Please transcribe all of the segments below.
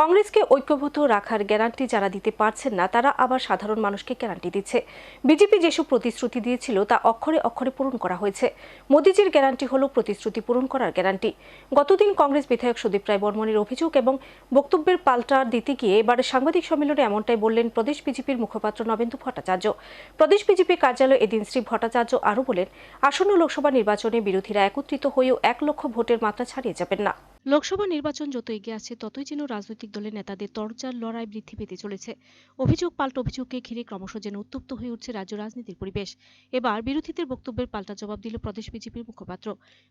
কংগ্রেসকে ঐক্যবদ্ধ রাখার গ্যারান্টি যারা দিতে পারছেন না, তারা আবার সাধারণ মানুষকে গ্যারান্টি দিচ্ছে। বিজেপি যেসব প্রতিশ্রুতি দিয়েছিল, তা অক্ষরে অক্ষরে পূরণ করা হয়েছে। মোদিজির গ্যারান্টি হল প্রতিশ্রুতি পূরণ করার গ্যারান্টি। গতদিন কংগ্রেস বিধায়ক সুদীপ রায় বর্মনের অভিযোগ এবং বক্তব্যের পাল্টা দিতে গিয়ে এবারে সাংবাদিক সম্মেলনে এমনটাই বললেন প্রদেশ বিজেপির মুখপাত্র নবেন্দু ভট্টাচার্য। প্রদেশ বিজেপি কার্যালয়ে এদিন শ্রী ভট্টাচার্য আরও বলেন, আসন্ন লোকসভা নির্বাচনে বিরোধীরা একত্রিত হয়েও এক লক্ষ ভোটের মাত্রা ছাড়িয়ে যাবেন না। লোকসভা নির্বাচন যত এগিয়ে আসছে, ততই যেন রাজনৈতিক দলের নেতাদের তরজার লড়াই বৃদ্ধি পেতে চলেছে। অভিযোগ, পাল্টা অভিযোগকে ঘিরে ক্রমশ যেন উত্তপ্ত হয়ে উঠছে রাজ্য রাজনীতির পরিবেশ। এবার বিরোধীদের বক্তব্যের পাল্টা জবাব দিল প্রদেশ বিজেপির মুখপাত্র।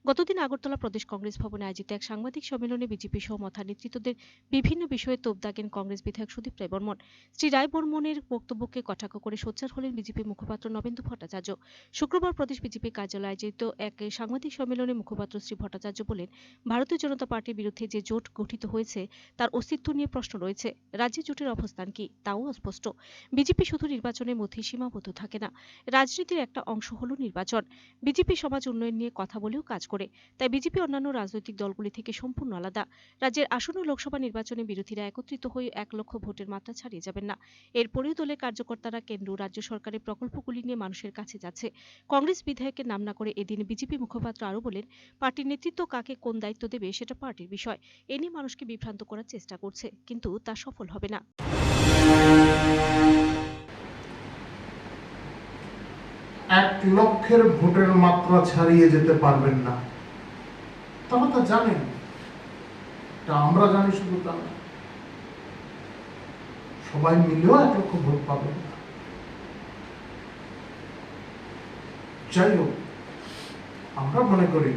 গতদিন আগরতলা প্রদেশ কংগ্রেস ভবনে আয়োজিত এক সাংবাদিক সম্মেলনে বিজেপি সহ মথা নেতৃত্বদের বিভিন্ন বিষয়ে তোপ দাগেন কংগ্রেস বিধায়ক সুদীপ রায় বর্মন। শ্রী রায় বর্মনের বক্তব্যকে কটাক্ষ করে সোচ্চার হলেন বিজেপি মুখপাত্র নবেন্দু ভট্টাচার্য। শুক্রবার প্রদেশ বিজেপি কার্যালয়ে আয়োজিত এক সাংবাদিক সম্মেলনে মুখপাত্র শ্রী ভট্টাচার্য বলেন, ভারতীয় জনতা পার্টির বিরুদ্ধে যে জোট গঠিত হয়েছে, তার অস্তিত্ব নিয়ে প্রশ্ন রয়েছে। রাজ্যে জোটের অবস্থান কি? তাও অস্পষ্ট। বিজেপি শুধু নির্বাচনের মধ্যে সীমাবদ্ধ থাকে না। রাজনীতির একটা অংশ হলো নির্বাচন। বিজেপি সমাজ উন্নয়ন নিয়ে কথা বলেও কাজ করে। তাই বিজেপি অন্যান্য রাজনৈতিক দলগুলি থেকে সম্পূর্ণ আলাদা। রাজ্যের আসন্ন লোকসভা নির্বাচনে বিরোধীরা একত্রিত হয়ে এক লক্ষ ভোটের মাত্রা ছাড়িয়ে যাবেন না। এরপরেও দলের কার্যকর্তারা কেন্দ্র রাজ্য সরকারের প্রকল্পগুলি নিয়ে মানুষের কাছে যাচ্ছে। কংগ্রেস বিধায়কের নাম না করে এদিন বিজেপি মুখপাত্র আরও বলেন, পার্টির নেতৃত্ব কাকে কোন দায়িত্ব দেবে সেটা পার্টির বিষয়। এ নিয়ে মানুষকে বিভ্রান্ত করার চেষ্টা করছে, কিন্তু তা সফল হবে না। এক লক্ষের ভোটের মাত্রা ছাড়িয়ে যেতে পারবেন না। তারা তা জানেন। আমরা জানি শুধু তা। সবাই মিলেও এক লক্ষ ভোট পাবেন না। যাই হোক, আমরা মনে করি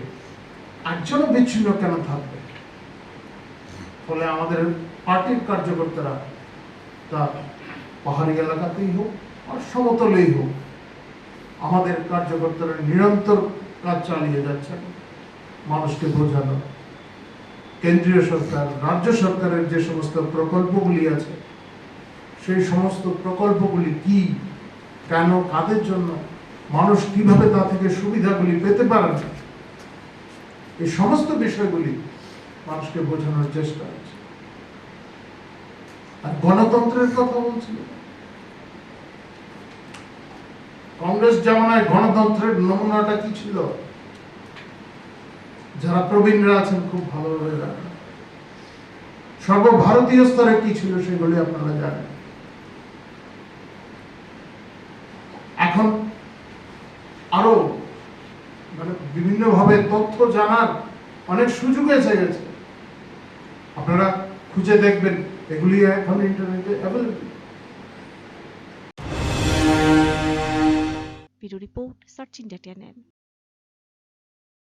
একজনও বিচ্ছিন্ন কেন থাকবে? ফলে আমাদের পার্টির কার্যকর্তারা তা পাহাড়ি এলাকাতেই হোক আর সমতলেই হোক, আমাদের কার্যকর্তারা নিরন্তর কাজ চালিয়ে যাচ্ছেন মানুষকে বোঝানো। কেন্দ্রীয় সরকার, রাজ্য সরকারের যে সমস্ত প্রকল্পগুলি আছে, সেই সমস্ত প্রকল্পগুলি কি, কেন, কাদের জন্য, মানুষ কীভাবে তা থেকে সুবিধাগুলি পেতে পারেন, এই সমস্ত বিষয়গুলি মানুষকে বোঝানোর চেষ্টা হচ্ছে। আর গণতন্ত্রের কথা বলছিলেন কংগ্রেস জামানায় গণতন্ত্রের নমুনাটা কি ছিল? যারা প্রবীণরা আছেন খুব ভালোভাবে জানেন। সর্বভারতীয় স্তরে কি ছিল সেগুলি আপনারা জানেন। এখন আরও মানে বিভিন্নভাবে তথ্য জানার অনেক সুযোগ এসে গেছে। আপনারা খুঁজে দেখবেন। এগুলি এখন ইন্টারনেটে available bureau report search India